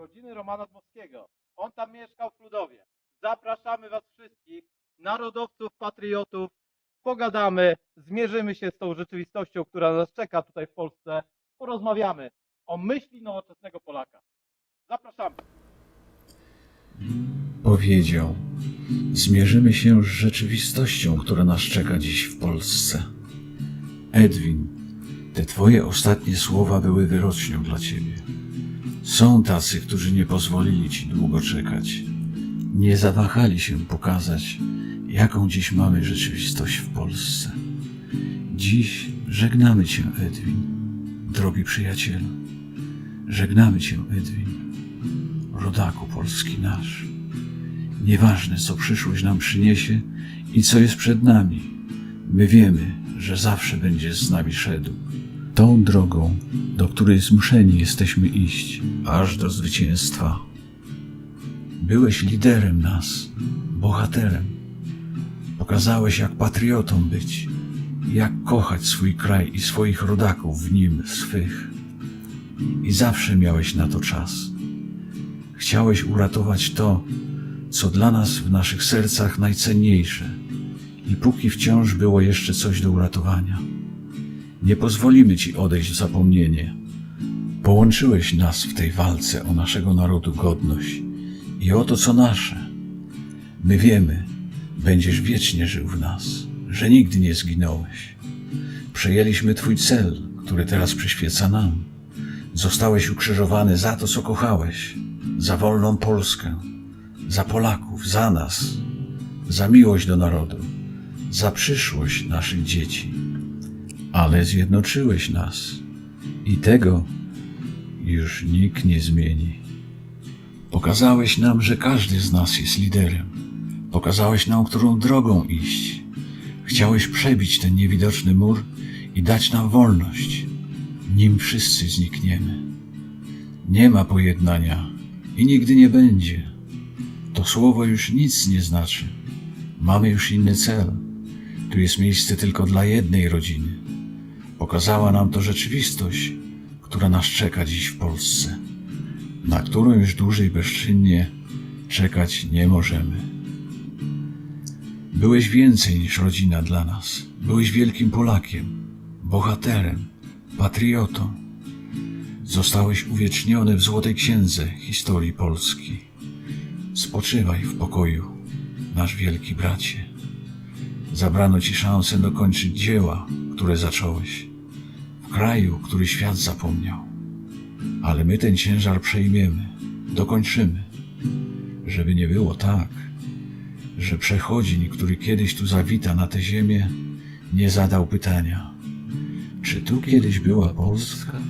urodziny Romana Dmowskiego. On tam mieszkał w Ludowie. Zapraszamy Was wszystkich, narodowców, patriotów. Pogadamy, zmierzymy się z tą rzeczywistością, która nas czeka tutaj w Polsce. Porozmawiamy o myśli nowoczesnego Polaka. Zapraszamy. Powiedział: Zmierzymy się z rzeczywistością, która nas czeka dziś w Polsce. Edwin, te twoje ostatnie słowa były wyrocznią dla ciebie. Są tacy, którzy nie pozwolili ci długo czekać. Nie zawahali się pokazać, jaką dziś mamy rzeczywistość w Polsce. Dziś żegnamy cię, Edwin, drogi przyjacielu. Żegnamy cię, Edwin, rodaku polski nasz. Nieważne, co przyszłość nam przyniesie i co jest przed nami, my wiemy, że zawsze będziesz z nami szedł. Tą drogą, do której zmuszeni jesteśmy iść, aż do zwycięstwa. Byłeś liderem nas, bohaterem. Pokazałeś, jak patriotą być, jak kochać swój kraj i swoich rodaków w nim swych. I zawsze miałeś na to czas. Chciałeś uratować to, co dla nas w naszych sercach najcenniejsze. I póki wciąż było jeszcze coś do uratowania, nie pozwolimy Ci odejść w zapomnienie. Połączyłeś nas w tej walce o naszego narodu godność i o to, co nasze. My wiemy, będziesz wiecznie żył w nas, że nigdy nie zginąłeś. Przejęliśmy Twój cel, który teraz przyświeca nam. Zostałeś ukrzyżowany za to, co kochałeś, za wolną Polskę, za Polaków, za nas, za miłość do narodu, za przyszłość naszych dzieci. Ale zjednoczyłeś nas i tego już nikt nie zmieni. Pokazałeś nam, że każdy z nas jest liderem. Pokazałeś nam, którą drogą iść. Chciałeś przebić ten niewidoczny mur i dać nam wolność, nim wszyscy znikniemy. Nie ma pojednania i nigdy nie będzie. To słowo już nic nie znaczy. Mamy już inny cel. Tu jest miejsce tylko dla jednej rodziny. Pokazała nam to rzeczywistość, która nas czeka dziś w Polsce, na którą już dłużej bezczynnie czekać nie możemy. Byłeś więcej niż rodzina dla nas. Byłeś wielkim Polakiem, bohaterem, patriotą. Zostałeś uwieczniony w Złotej Księdze historii Polski. Spoczywaj w pokoju, nasz wielki bracie. Zabrano ci szansę dokończyć dzieła, które zacząłeś, kraju, który świat zapomniał. Ale my ten ciężar przejmiemy, dokończymy, żeby nie było tak, że przechodzień, który kiedyś tu zawita na tę ziemię, nie zadał pytania, czy tu kiedyś była Polska?